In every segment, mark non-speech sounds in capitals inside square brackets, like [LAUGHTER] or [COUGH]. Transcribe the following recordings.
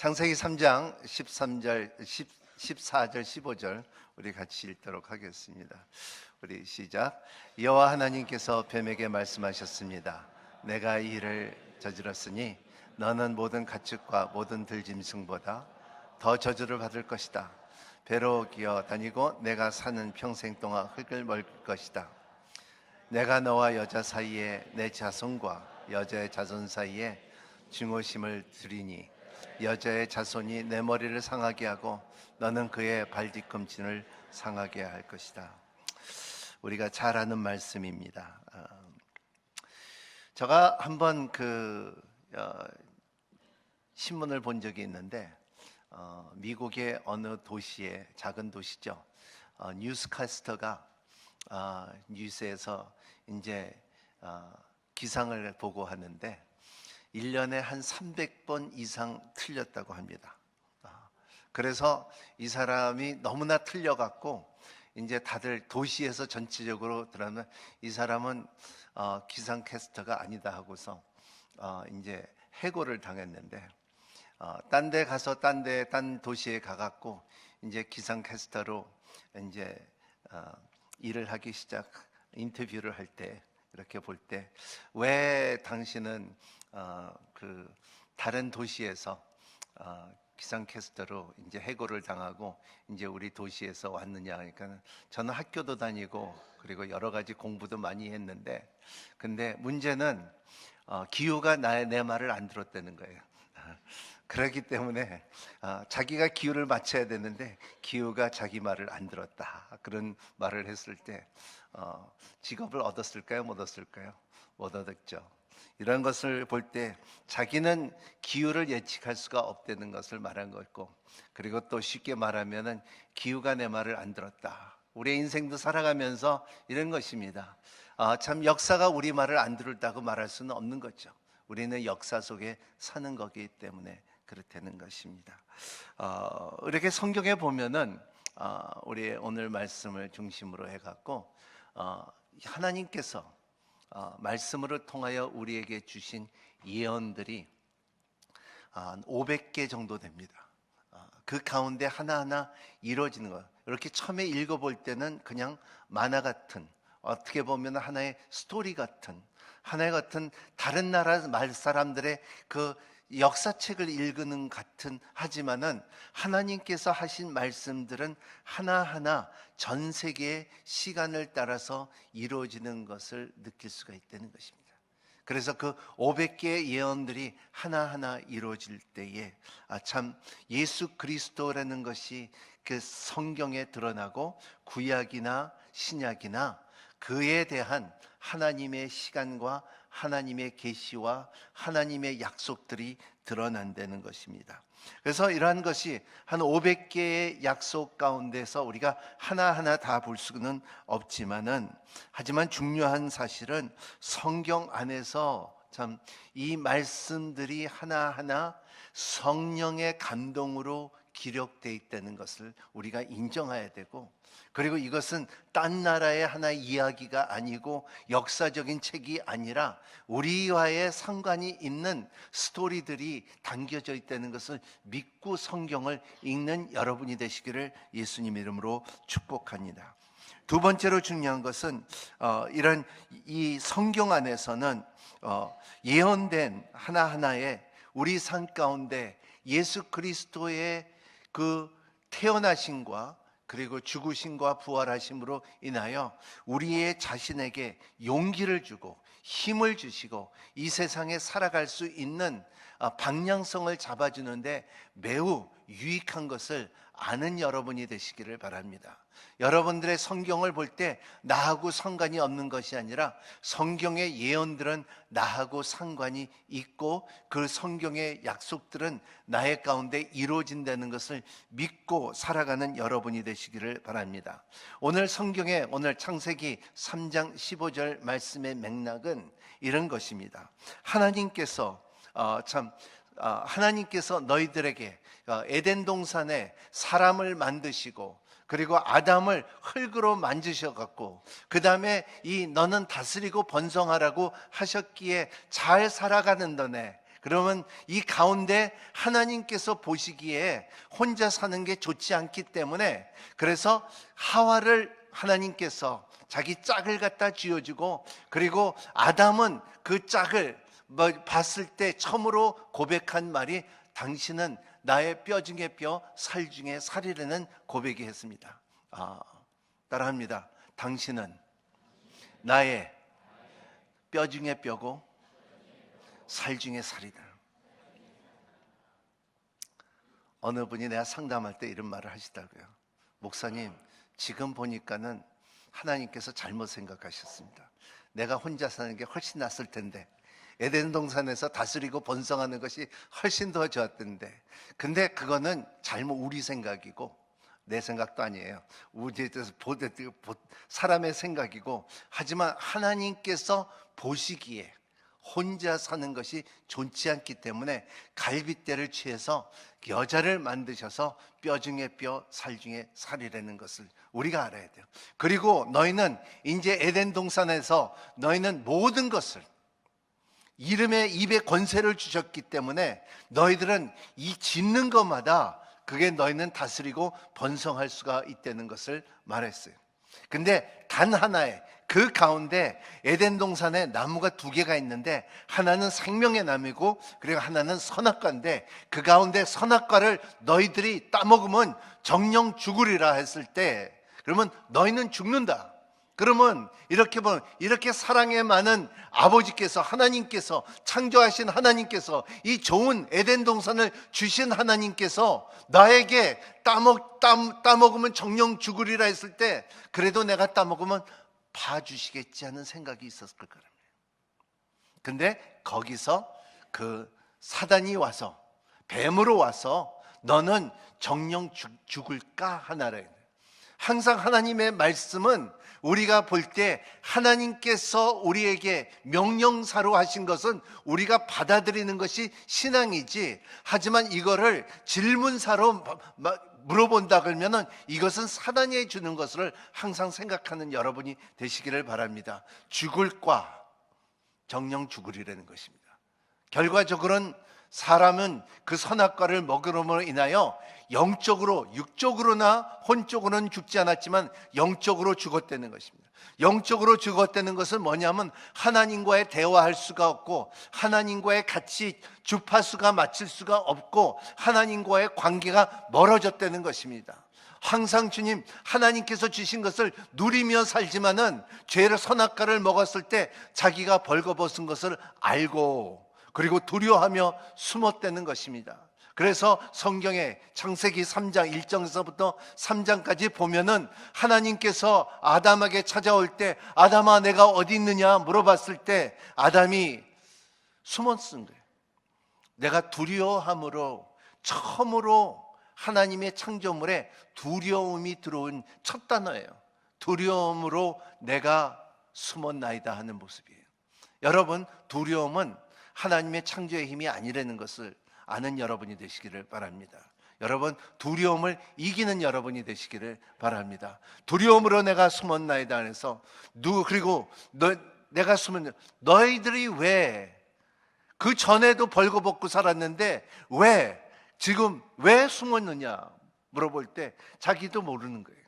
창세기 3장 13절, 10, 14절, 15절 우리 같이 읽도록 하겠습니다. 우리 시작. 여호와 하나님께서 뱀에게 말씀하셨습니다. 내가 이 일을 저질렀으니 너는 모든 가축과 모든 들짐승보다 더 저주를 받을 것이다. 배로 기어 다니고 내가 사는 평생 동안 흙을 먹을 것이다. 내가 너와 여자 사이에 내 자손과 여자의 자손 사이에 증오심을 드리니 여자의 자손이 내 머리를 상하게 하고 너는 그의 발 뒤꿈치를 상하게 할 것이다. 우리가 잘 아는 말씀입니다. 어, 제가 한번 그 어, 신문을 본 적이 있는데 어, 미국의 어느 도시에 작은 도시죠. 어, 뉴스캐스터가 어, 뉴스에서 이제 어, 기상을 보고 하는데 1년에 한 300번 이상 틀렸다고 합니다. 아, 그래서 이 사람이 너무나 틀려갖고 이제 다들 도시에서 전체적으로 들으면 이 사람은 어, 기상캐스터가 아니다 하고서 어, 이제 해고를 당했는데 어, 딴 데 가서 딴 데 딴 도시에 가갖고 이제 기상캐스터로 이제 어, 일을 하기 시작 인터뷰를 할 때 이렇게 볼 때 왜 당신은 어, 그 다른 도시에서 어, 기상캐스터로 이제 해고를 당하고 이제 우리 도시에서 왔느냐 그러니까 저는 학교도 다니고 그리고 여러 가지 공부도 많이 했는데 근데 문제는 어, 기후가 나의 내 말을 안 들었다는 거예요. [LAUGHS] 그렇기 때문에 어, 자기가 기후를 맞춰야 되는데 기후가 자기 말을 안 들었다 그런 말을 했을 때 어, 직업을 얻었을까요? 못 얻었을까요? 못 얻었죠. 이런 것을 볼 때 자기는 기후를 예측할 수가 없다는 것을 말한 거고 그리고 또 쉽게 말하면은 기후가 내 말을 안 들었다. 우리의 인생도 살아가면서 이런 것입니다. 아, 참 역사가 우리 말을 안 들었다고 말할 수는 없는 거죠. 우리는 역사 속에 사는 거기 때문에 그렇다는 것입니다. 어, 이렇게 성경에 보면은 어, 우리 오늘 말씀을 중심으로 해갖고 어, 하나님께서 어, 말씀으로 통하여 우리에게 주신 예언들이 아, 500개 정도 됩니다. 아, 그 가운데 하나하나 이루어지는 것. 이렇게 처음에 읽어볼 때는 그냥 만화 같은 어떻게 보면 하나의 스토리 같은 하나의 같은 다른 나라 말 사람들의 그 역사책을 읽는 같은 하지만은 하나님께서 하신 말씀들은 하나하나 전 세계의 시간을 따라서 이루어지는 것을 느낄 수가 있다는 것입니다. 그래서 그 500개의 예언들이 하나하나 이루어질 때에 아, 참 예수 그리스도라는 것이 그 성경에 드러나고 구약이나 신약이나 그에 대한 하나님의 시간과 하나님의 계시와 하나님의 약속들이 드러난다는 것입니다. 그래서 이러한 것이 한 500개의 약속 가운데서 우리가 하나하나 다 볼 수는 없지만은 하지만 중요한 사실은 성경 안에서 참 이 말씀들이 하나하나 성령의 감동으로 기록되어 있다는 것을 우리가 인정해야 되고 그리고 이것은 딴 나라의 하나의 이야기가 아니고 역사적인 책이 아니라 우리와의 상관이 있는 스토리들이 담겨져 있다는 것을 믿고 성경을 읽는 여러분이 되시기를 예수님 이름으로 축복합니다. 두 번째로 중요한 것은 어, 이런 이 성경 안에서는 어, 예언된 하나하나의 우리 삶 가운데 예수 그리스도의 그 태어나심과 그리고 죽으심과 부활하심으로 인하여 우리의 자신에게 용기를 주고 힘을 주시고 이 세상에 살아갈 수 있는 아, 방향성을 잡아주는데 매우 유익한 것을 아는 여러분이 되시기를 바랍니다. 여러분들의 성경을 볼 때 나하고 상관이 없는 것이 아니라 성경의 예언들은 나하고 상관이 있고 그 성경의 약속들은 나의 가운데 이루어진다는 것을 믿고 살아가는 여러분이 되시기를 바랍니다. 오늘 성경의 오늘 창세기 3장 15절 말씀의 맥락은 이런 것입니다. 하나님께서 어, 참 어, 하나님께서 너희들에게 어, 에덴 동산에 사람을 만드시고 그리고 아담을 흙으로 만드셔 갖고 그다음에 이 너는 다스리고 번성하라고 하셨기에 잘 살아가는 너네. 그러면 이 가운데 하나님께서 보시기에 혼자 사는 게 좋지 않기 때문에 그래서 하와를 하나님께서 자기 짝을 갖다 쥐어주고 그리고 아담은 그 짝을 뭐 봤을 때 처음으로 고백한 말이 당신은 나의 뼈 중에 뼈, 살 중에 살이라는 고백이 했습니다. 아, 따라합니다. 당신은 나의 뼈 중에 뼈고 살 중에 살이다. 어느 분이 내가 상담할 때 이런 말을 하시더라고요. 목사님, 지금 보니까는 하나님께서 잘못 생각하셨습니다. 내가 혼자 사는 게 훨씬 낫을 텐데 에덴 동산에서 다스리고 번성하는 것이 훨씬 더 좋았던데. 근데 그거는 잘못 우리 생각이고 내 생각도 아니에요. 우리에 대해서 사람의 생각이고 하지만 하나님께서 보시기에 혼자 사는 것이 좋지 않기 때문에 갈빗대를 취해서 여자를 만드셔서 뼈 중에 뼈, 살 중에 살이라는 것을 우리가 알아야 돼요. 그리고 너희는 이제 에덴 동산에서 너희는 모든 것을 이름의 입에 권세를 주셨기 때문에 너희들은 이 짓는 것마다 그게 너희는 다스리고 번성할 수가 있다는 것을 말했어요. 근데 단 하나의 그 가운데 에덴 동산에 나무가 두 개가 있는데 하나는 생명의 나무이고 그리고 하나는 선악과인데 그 가운데 선악과를 너희들이 따먹으면 정령 죽으리라 했을 때 그러면 너희는 죽는다. 그러면 이렇게 보면 이렇게 사랑에 많은 아버지께서 하나님께서 창조하신 하나님께서 이 좋은 에덴 동산을 주신 하나님께서 나에게 따먹 따, 따먹으면 정령 죽으리라 했을 때 그래도 내가 따먹으면 봐 주시겠지 하는 생각이 있었을 거라요. 근데 거기서 그 사단이 와서 뱀으로 와서 너는 정령 죽 을까 하나래. 항상 하나님의 말씀은 우리가 볼 때 하나님께서 우리에게 명령사로 하신 것은 우리가 받아들이는 것이 신앙이지. 하지만 이거를 질문사로 물어본다 그러면은 이것은 사단이 주는 것을 항상 생각하는 여러분이 되시기를 바랍니다. 죽을과 정령 죽으리라는 것입니다. 결과적으로는 사람은 그 선악과를 먹으므로 인하여 영적으로 육적으로나 혼적으로는 죽지 않았지만 영적으로 죽었다는 것입니다. 영적으로 죽었다는 것은 뭐냐면 하나님과의 대화할 수가 없고 하나님과의 같이 주파수가 맞출 수가 없고 하나님과의 관계가 멀어졌다는 것입니다. 항상 주님 하나님께서 주신 것을 누리며 살지만은 죄를 선악과를 먹었을 때 자기가 벌거벗은 것을 알고 그리고 두려워하며 숨었다는 것입니다. 그래서 성경에 창세기 3장 1장에서부터 3장까지 보면은 하나님께서 아담에게 찾아올 때 아담아 내가 어디 있느냐 물어봤을 때 아담이 쓴 거예요. 내가 두려워함으로 처음으로 하나님의 창조물에 두려움이 들어온 첫 단어예요. 두려움으로 내가 숨었나이다 하는 모습이에요. 여러분, 두려움은 하나님의 창조의 힘이 아니라는 것을 아는 여러분이 되시기를 바랍니다. 여러분 두려움을 이기는 여러분이 되시기를 바랍니다. 두려움으로 내가 숨었나이다 안에서 누 그리고 너 내가 숨은 너희들이 왜 그 전에도 벌거벗고 살았는데 왜 지금 왜 숨었느냐 물어볼 때 자기도 모르는 거예요.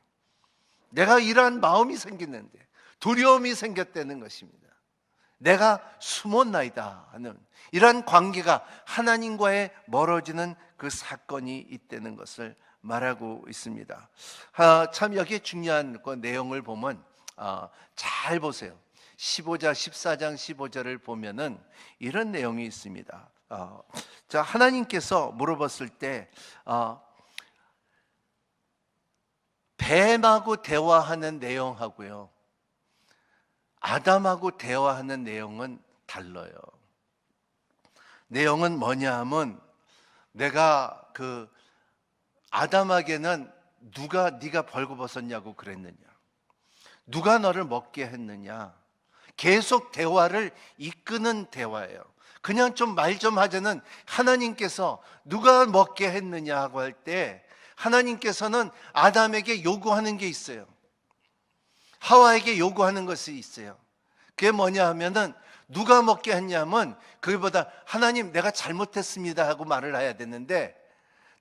내가 이러한 마음이 생겼는데 두려움이 생겼다는 것입니다. 내가 숨었나이다 하는 이러한 관계가 하나님과의 멀어지는 그 사건이 있다는 것을 말하고 있습니다. 아, 참 여기에 중요한 그 내용을 보면 아, 잘 보세요. 15장 14장 15절을 보면은 이런 내용이 있습니다. 아, 자 하나님께서 물어봤을 때 아, 뱀하고 대화하는 내용하고요. 아담하고 대화하는 내용은 달라요. 내용은 뭐냐 하면 내가 그 아담에게는 누가 네가 벌거벗었냐고 그랬느냐. 누가 너를 먹게 했느냐. 계속 대화를 이끄는 대화예요. 그냥 좀 말좀 좀 하자는 하나님께서 누가 먹게 했느냐 하고 할 때 하나님께서는 아담에게 요구하는 게 있어요. 하와에게 요구하는 것이 있어요. 그게 뭐냐 하면은 누가 먹게 했냐면 그보다 하나님 내가 잘못했습니다 하고 말을 해야 되는데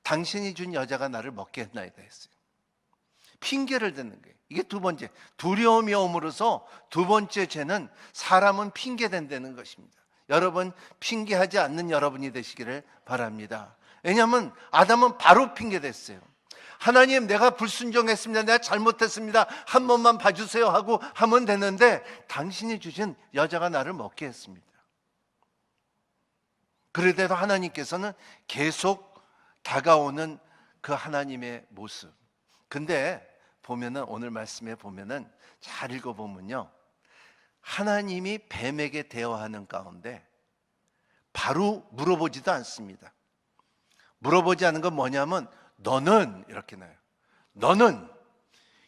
당신이 준 여자가 나를 먹게 했나이다 했어요. 핑계를 대는 거예요. 이게 두 번째 두려움이 옴으로써 두 번째 죄는 사람은 핑계 댄다는 것입니다. 여러분 핑계하지 않는 여러분이 되시기를 바랍니다. 왜냐하면 아담은 바로 핑계 댔어요. 하나님 내가 불순종했습니다. 내가 잘못했습니다. 한 번만 봐주세요 하고 하면 되는데 당신이 주신 여자가 나를 먹게 했습니다. 그래도 하나님께서는 계속 다가오는 그 하나님의 모습. 근데 보면은 오늘 말씀에 보면은 잘 읽어보면요. 하나님이 뱀에게 대화하는 가운데 바로 물어보지도 않습니다. 물어보지 않은 건 뭐냐면 너는 이렇게 나요. 너는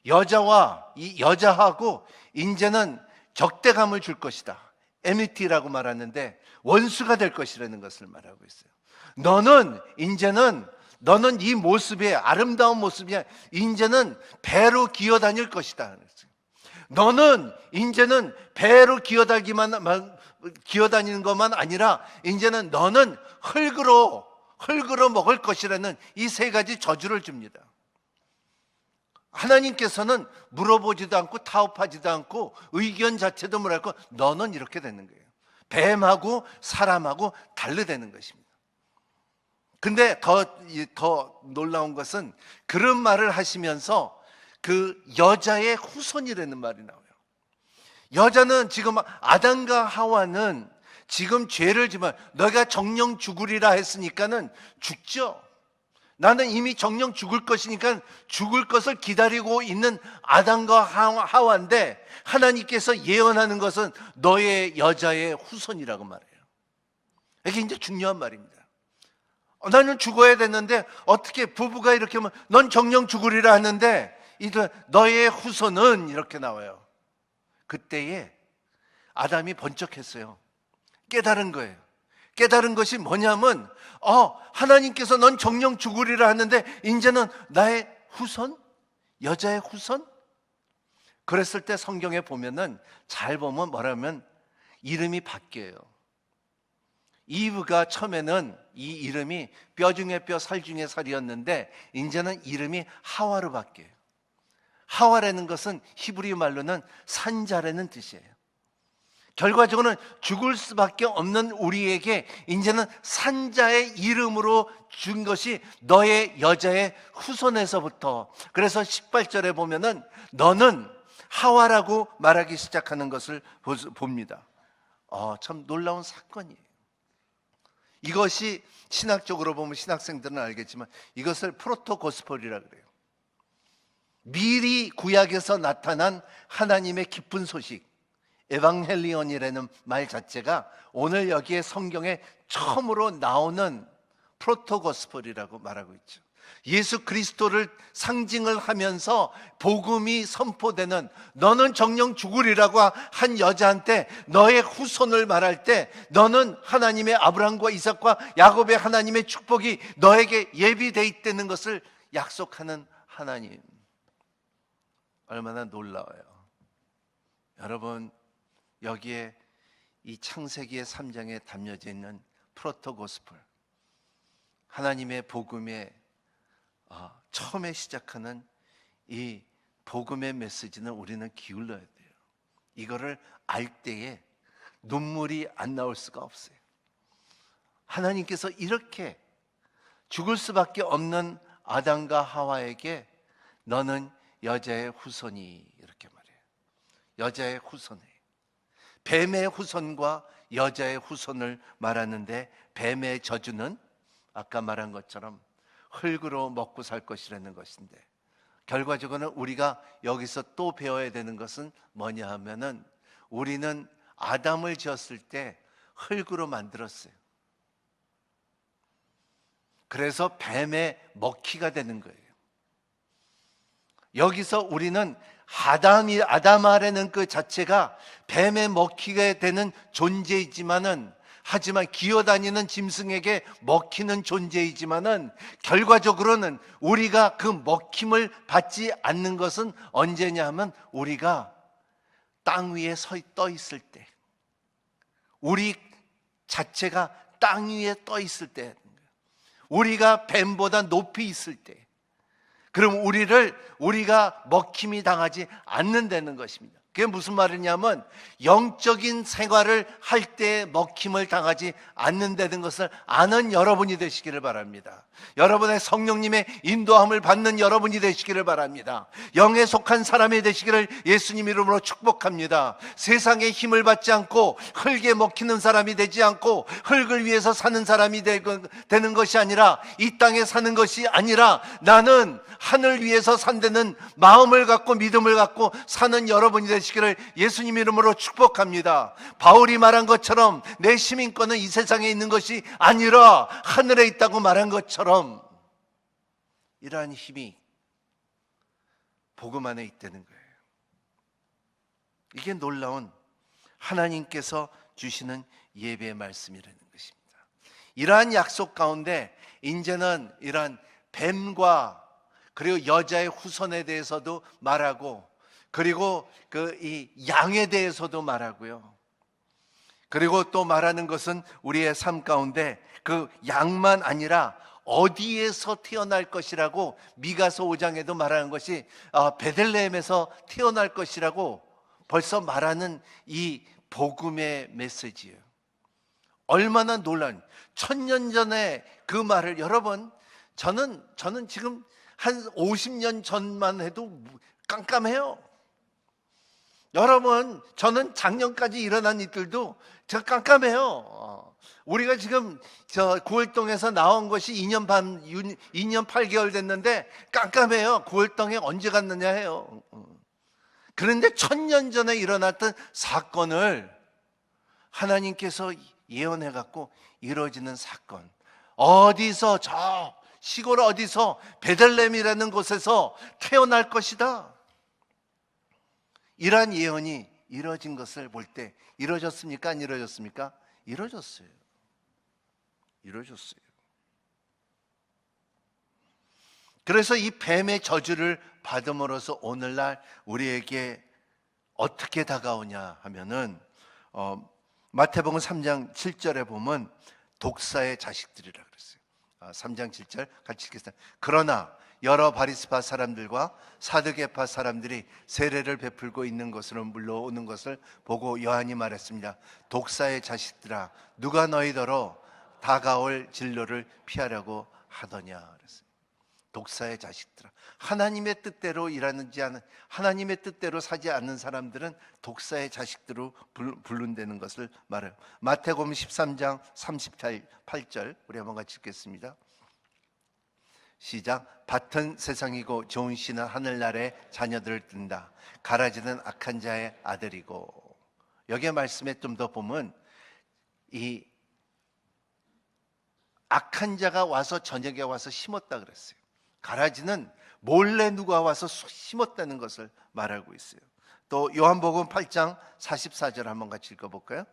여자와 이 여자하고 이제는 적대감을 줄 것이다. 에미티라고 말하는데 원수가 될 것이라는 것을 말하고 있어요. 너는 이제는 너는 이 모습이 아름다운 모습이 이제는 배로 기어다닐 것이다. 너는 이제는 배로 기어다기만 기어다니는 것만 아니라 이제는 너는 흙으로 흙으로 먹을 것이라는 이 세 가지 저주를 줍니다. 하나님께서는 물어보지도 않고 타협하지도 않고 의견 자체도 뭐랄까 너는 이렇게 되는 거예요. 뱀하고 사람하고 다르다는 것입니다. 근데 더, 더 놀라운 것은 그런 말을 하시면서 그 여자의 후손이라는 말이 나와요. 여자는 지금 아담과 하와는 지금 죄를 지면 너가 정령 죽으리라 했으니까는 죽죠. 나는 이미 정령 죽을 것이니까 죽을 것을 기다리고 있는 아담과 하와인데 하나님께서 예언하는 것은 너의 여자의 후손이라고 말해요. 이게 이제 중요한 말입니다. 어, 나는 죽어야 됐는데 어떻게 부부가 이렇게 하면 넌 정령 죽으리라 하는데 너의 후손은 이렇게 나와요. 그때에 아담이 번쩍했어요. 깨달은 거예요. 깨달은 것이 뭐냐면, 어, 하나님께서 넌 정령 죽으리라 하는데, 이제는 나의 후손? 여자의 후손? 그랬을 때 성경에 보면은, 잘 보면 뭐라면, 이름이 바뀌어요. 이브가 처음에는 이 이름이 뼈 중에 뼈, 살 중에 살이었는데, 이제는 이름이 하와로 바뀌어요. 하와라는 것은 히브리 말로는 산자라는 뜻이에요. 결과적으로는 죽을 수밖에 없는 우리에게 이제는 산자의 이름으로 준 것이 너의 여자의 후손에서부터 그래서 18절에 보면은 너는 하와라고 말하기 시작하는 것을 봅니다. 어, 참 놀라운 사건이에요. 이것이 신학적으로 보면 신학생들은 알겠지만 이것을 프로토 고스폴이라 그래요. 미리 구약에서 나타난 하나님의 기쁜 소식. 에방헬리온이라는 말 자체가 오늘 여기에 성경에 처음으로 나오는 프로토고스폴이라고 말하고 있죠. 예수 그리스도를 상징을 하면서 복음이 선포되는 너는 정령 죽으리라고 한 여자한테 너의 후손을 말할 때 너는 하나님의 아브라함과 이삭과 야곱의 하나님의 축복이 너에게 예비돼 있다는 것을 약속하는 하나님. 얼마나 놀라워요. 여러분 여기에 이 창세기의 3장에 담겨져 있는 프로토 고스폴 하나님의 복음의 어, 처음에 시작하는 이 복음의 메시지는 우리는 기울여야 돼요. 이거를 알 때에 눈물이 안 나올 수가 없어요. 하나님께서 이렇게 죽을 수밖에 없는 아담과 하와에게 너는 여자의 후손이 이렇게 말해요. 여자의 후손이 뱀의 후손과 여자의 후손을 말하는데 뱀의 저주는 아까 말한 것처럼 흙으로 먹고 살 것이라는 것인데 결과적으로는 우리가 여기서 또 배워야 되는 것은 뭐냐 하면은 우리는 아담을 지었을 때 흙으로 만들었어요. 그래서 뱀의 먹히가 되는 거예요. 여기서 우리는 아담이 아담아라는 그 자체가 뱀에 먹히게 되는 존재이지만은 하지만 기어다니는 짐승에게 먹히는 존재이지만은 결과적으로는 우리가 그 먹힘을 받지 않는 것은 언제냐 하면 우리가 땅 위에 서 떠 있을 때 우리 자체가 땅 위에 떠 있을 때, 우리가 뱀보다 높이 있을 때, 그럼 우리를 우리가 먹힘이 당하지 않는다는 것입니다. 그게 무슨 말이냐면 영적인 생활을 할 때 먹힘을 당하지 않는다는 것을 아는 여러분이 되시기를 바랍니다. 여러분의 성령님의 인도함을 받는 여러분이 되시기를 바랍니다. 영에 속한 사람이 되시기를 예수님 이름으로 축복합니다. 세상의 힘을 받지 않고 흙에 먹히는 사람이 되지 않고 흙을 위해서 사는 사람이 되는 것이 아니라 이 땅에 사는 것이 아니라 나는 하늘 위에서 산다는 마음을 갖고 믿음을 갖고 사는 여러분이 되시기를 예수님 이름으로 축복합니다. 바울이 말한 것처럼 내 시민권은 이 세상에 있는 것이 아니라 하늘에 있다고 말한 것처럼 이러한 힘이 복음 안에 있다는 거예요. 이게 놀라운 하나님께서 주시는 예배의 말씀이라는 것입니다. 이러한 약속 가운데 이제는 이러한 뱀과 그리고 여자의 후손에 대해서도 말하고 그리고 그 이 양에 대해서도 말하고요. 그리고 또 말하는 것은 우리의 삶 가운데 그 양만 아니라 어디에서 태어날 것이라고 미가서 5장에도 말하는 것이 아, 베들레헴에서 태어날 것이라고 벌써 말하는 이 복음의 메시지예요. 얼마나 놀란 천년 전에 그 말을 여러분 저는 저는 지금 한 50년 전만 해도 깜깜해요. 여러분, 저는 작년까지 일어난 일들도 저 깜깜해요. 어, 우리가 지금 저 구월동에서 나온 것이 2년 반, 2년 8개월 됐는데 깜깜해요. 구월동에 언제 갔느냐 해요. 어. 그런데 천년 전에 일어났던 사건을 하나님께서 예언해 갖고 이루어지는 사건. 어디서 저 시골 어디서 베들렘이라는 곳에서 태어날 것이다. 이러한 예언이 이루어진 것을 볼 때 이루어졌습니까? 안 이루어졌습니까? 이루어졌어요. 이루어졌어요. 그래서 이 뱀의 저주를 받음으로써 오늘날 우리에게 어떻게 다가오냐 하면은 어, 마태복음 3장 7절에 보면 독사의 자식들이라 그랬어요. 3장 아, 7절 같이 읽겠습니다. 그러나 여러 바리스파 사람들과 사드게파 사람들이 세례를 베풀고 있는 것으로 물러오는 것을 보고 요한이 말했습니다. 독사의 자식들아 누가 너희더러 다가올 진로를 피하려고 하더냐. 독사의 자식들아 하나님의 뜻대로 일하는지 않은 하나님의 뜻대로 사지 않는 사람들은 독사의 자식들로 부른다는 것을 말해요. 마태복음 13장 38절 우리 한번 같이 읽겠습니다. 시작 밭은 세상이고 좋은 씨는 하늘나라의 자녀들을 뜬다. 가라지는 악한 자의 아들이고 여기에 말씀에 좀 더 보면 이 악한 자가 와서 저녁에 와서 심었다 그랬어요. 가라지는 몰래 누가 와서 심었다는 것을 말하고 있어요. 또 요한복음 8장 44절 한번 같이 읽어볼까요?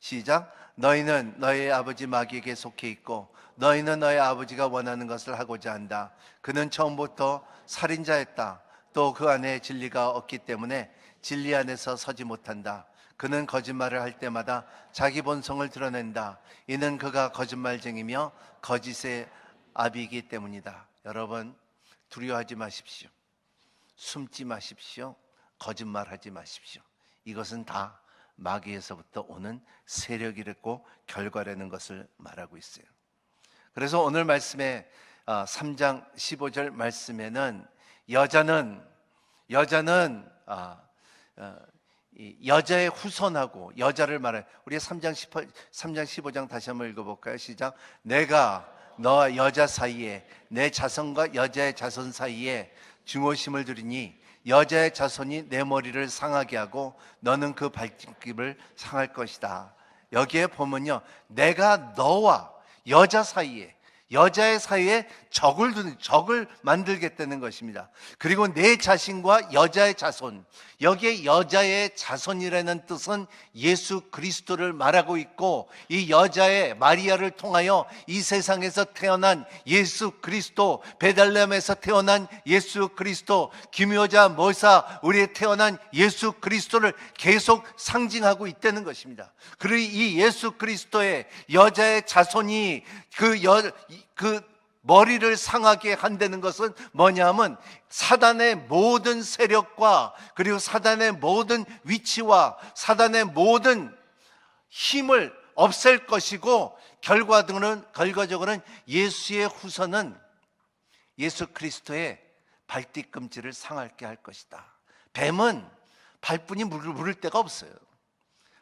시작. 너희는 너희 아버지 마귀에게 속해 있고 너희는 너희 아버지가 원하는 것을 하고자 한다. 그는 처음부터 살인자였다. 또 그 안에 진리가 없기 때문에 진리 안에서 서지 못한다. 그는 거짓말을 할 때마다 자기 본성을 드러낸다. 이는 그가 거짓말쟁이며 거짓의 아비이기 때문이다. 여러분 두려워하지 마십시오. 숨지 마십시오. 거짓말하지 마십시오. 이것은 다 마귀에서부터 오는 세력이랬고 결과라는 것을 말하고 있어요. 그래서 오늘 말씀에 3장 어, 15절 말씀에는 여자는 여자는 아, 어, 여자의 후손하고 여자를 말해. 우리 3장 18, 3장 15장 다시 한번 읽어볼까요? 시작. 내가 너와 여자 사이에 내 자손과 여자의 자손 사이에 중호심을 두리니 여자의 자손이 내 머리를 상하게 하고 너는 그 발길을 상할 것이다. 여기에 보면요. 내가 너와 여자 사이에 여자의 사이에 적을 두- 적을 만들겠다는 것입니다. 그리고 내 자신과 여자의 자손 여기에 여자의 자손이라는 뜻은 예수 그리스도를 말하고 있고 이 여자의 마리아를 통하여 이 세상에서 태어난 예수 그리스도 베들레헴에서 태어난 예수 그리스도 김효자 모사 우리의 태어난 예수 그리스도를 계속 상징하고 있다는 것입니다. 그리고 이 예수 그리스도의 여자의 자손이 그 여, 그 머리를 상하게 한다는 것은 뭐냐면 사단의 모든 세력과 그리고 사단의 모든 위치와 사단의 모든 힘을 없앨 것이고 결과적으로는 결과적으로는 예수의 후손은 예수 그리스도의 발뒤꿈치를 상하게 할 것이다. 뱀은 발뿐이 물을 물을 데가 없어요.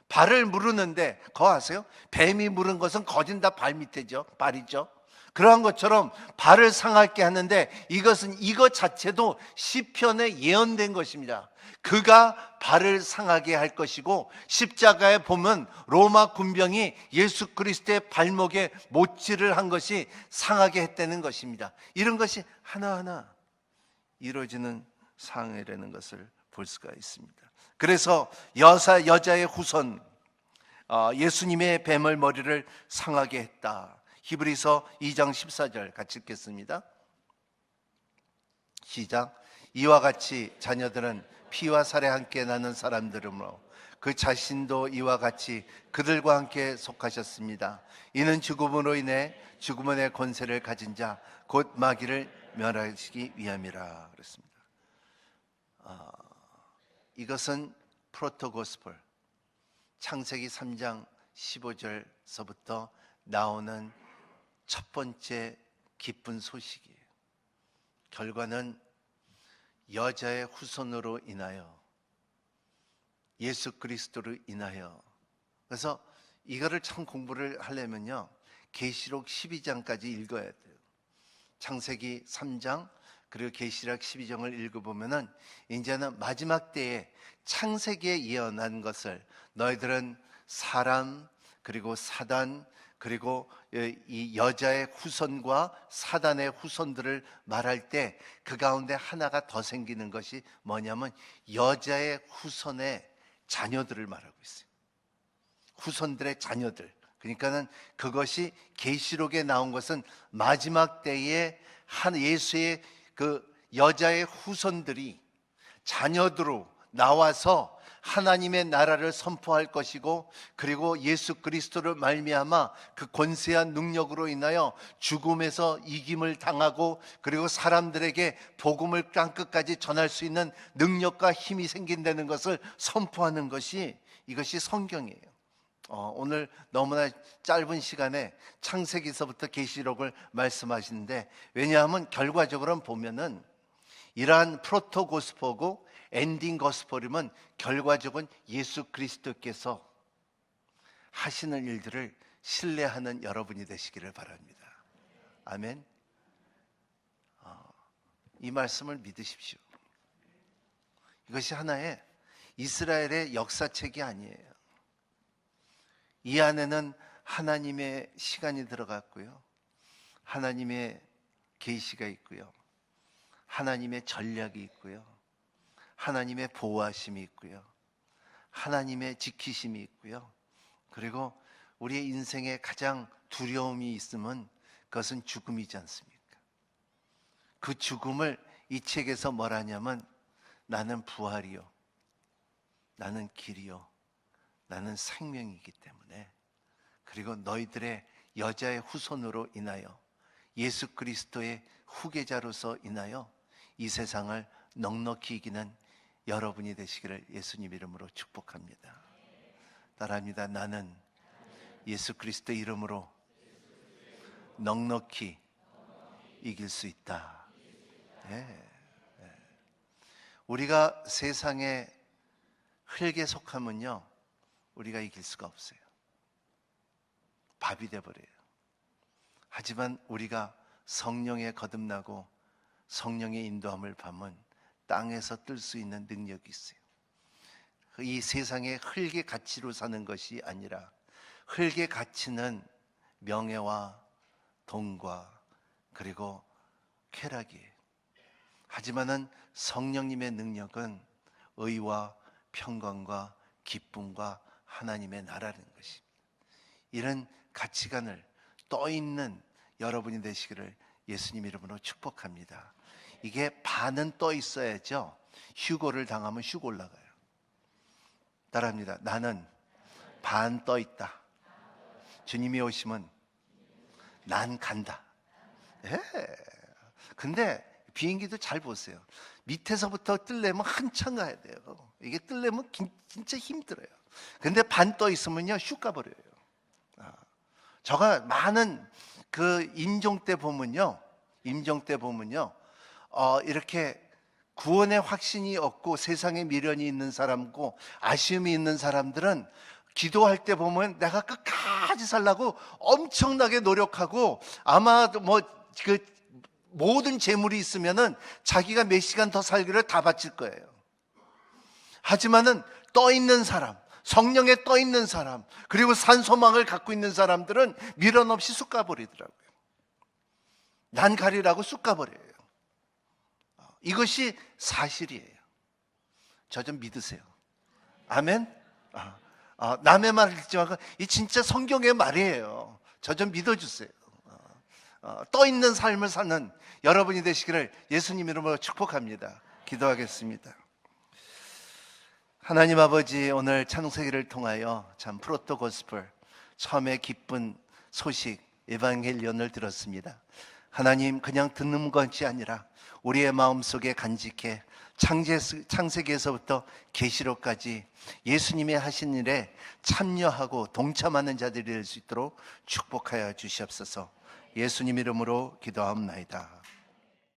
발을 물으는데 그거 아세요? 뱀이 물은 것은 거진 다 발 밑에죠. 발이죠. 그러한 것처럼 발을 상하게 하는데 이것은 이것 자체도 시편에 예언된 것입니다. 그가 발을 상하게 할 것이고 십자가에 보면 로마 군병이 예수 그리스도의 발목에 못질을 한 것이 상하게 했다는 것입니다. 이런 것이 하나하나 이루어지는 상이라는 것을 볼 수가 있습니다. 그래서 여사 여자의 후손 어, 예수님의 뱀을 머리를 상하게 했다. 히브리서 2장 14절 같이 읽겠습니다. 시작. 이와 같이 자녀들은 피와 살에 함께 나는 사람들이므로 그 자신도 이와 같이 그들과 함께 속하셨습니다. 이는 죽음으로 인해 죽음의 권세를 가진 자 곧 마귀를 멸하시기 위함이라 그랬습니다. 아, 이것은 프로토고스폴 창세기 3장 15절서부터 나오는 첫 번째 기쁜 소식이에요. 결과는 여자의 후손으로 인하여 예수 그리스도로 인하여 그래서 이거를 참 공부를 하려면요. 계시록 12장까지 읽어야 돼요. 창세기 3장 그리고 계시록 12장을 읽어보면은 이제는 마지막 때에 창세기에 예언한 것을 너희들은 사람 그리고 사단 그리고 이 여자의 후손과 사단의 후손들을 말할 때 그 가운데 하나가 더 생기는 것이 뭐냐면 여자의 후손의 자녀들을 말하고 있어요. 후손들의 자녀들. 그러니까는 그것이 계시록에 나온 것은 마지막 때에 한 예수의 그 여자의 후손들이 자녀들로 나와서 하나님의 나라를 선포할 것이고 그리고 예수 그리스도를 말미암아 그 권세한 능력으로 인하여 죽음에서 이김을 당하고 그리고 사람들에게 복음을 땅 끝까지 전할 수 있는 능력과 힘이 생긴다는 것을 선포하는 것이 이것이 성경이에요. 어, 오늘 너무나 짧은 시간에 창세기서부터 계시록을 말씀하시는데 왜냐하면 결과적으로 보면은 이러한 프로토 고스포고 엔딩 고스포이면 결과적은 예수 그리스도께서 하시는 일들을 신뢰하는 여러분이 되시기를 바랍니다. 아멘. 어, 이 말씀을 믿으십시오. 이것이 하나의 이스라엘의 역사책이 아니에요. 이 안에는 하나님의 시간이 들어갔고요. 하나님의 계시가 있고요. 하나님의 전략이 있고요. 하나님의 보호하심이 있고요. 하나님의 지키심이 있고요. 그리고 우리의 인생에 가장 두려움이 있으면 그것은 죽음이지 않습니까? 그 죽음을 이 책에서 뭐라냐면 나는 부활이요. 나는 길이요. 나는 생명이기 때문에 그리고 너희들의 여자의 후손으로 인하여 예수 그리스도의 후계자로서 인하여 이 세상을 넉넉히 이기는 여러분이 되시기를 예수님 이름으로 축복합니다. 따라합니다. 나는 예수 그리스도 이름으로 넉넉히 이길 수 있다. 네. 네. 우리가 세상에 흙에 속하면요, 우리가 이길 수가 없어요. 밥이 돼버려요. 하지만 우리가 성령에 거듭나고 성령의 인도함을 받으면 땅에서 뜰 수 있는 능력이 있어요. 이 세상의 흙의 가치로 사는 것이 아니라 흙의 가치는 명예와 돈과 그리고 쾌락이에요. 하지만은 성령님의 능력은 의와 평강과 기쁨과 하나님의 나라는 것입니다. 이런 가치관을 떠 있는 여러분이 되시기를 예수님 이름으로 축복합니다. 이게 반은 떠 있어야죠. 휴고를 당하면 휴고 올라가요. 따라합니다. 나는 반 떠 있다. 주님이 오시면 난 간다. 예. 근데 비행기도 잘 보세요. 밑에서부터 뜰려면 한참 가야 돼요. 이게 뜰려면 긴- 진짜 힘들어요. 근데 반 떠 있으면요, 슉 가버려요. 아, 저가 많은 그 임종 때 보면요, 임종 때 보면요, 어, 이렇게 구원의 확신이 없고 세상에 미련이 있는 사람고 아쉬움이 있는 사람들은 기도할 때 보면 내가 끝까지 살라고 엄청나게 노력하고 아마 뭐그 모든 재물이 있으면은 자기가 몇 시간 더 살기를 다 바칠 거예요. 하지만은 떠 있는 사람, 성령에 떠 있는 사람, 그리고 산 소망을 갖고 있는 사람들은 미련 없이 쑥 가버리더라고요. 난 가리라고 쑥 가버려요. 이것이 사실이에요. 저 좀 믿으세요. 아멘? 아, 아, 남의 말 듣지 말고 이 진짜 성경의 말이에요. 저 좀 믿어주세요. 어, 어, 떠 있는 삶을 사는 여러분이 되시기를 예수님 이름으로 축복합니다. 기도하겠습니다. 하나님 아버지 오늘 창세기를 통하여 참 프로토 고스펠 처음에 기쁜 소식 에반겔리온을 들었습니다. 하나님 그냥 듣는 것이 아니라 우리의 마음속에 간직해 창세, 창세기에서부터 계시록까지 예수님이 하신 일에 참여하고 동참하는 자들이 될 수 있도록 축복하여 주시옵소서. 예수님 이름으로 기도하옵나이다.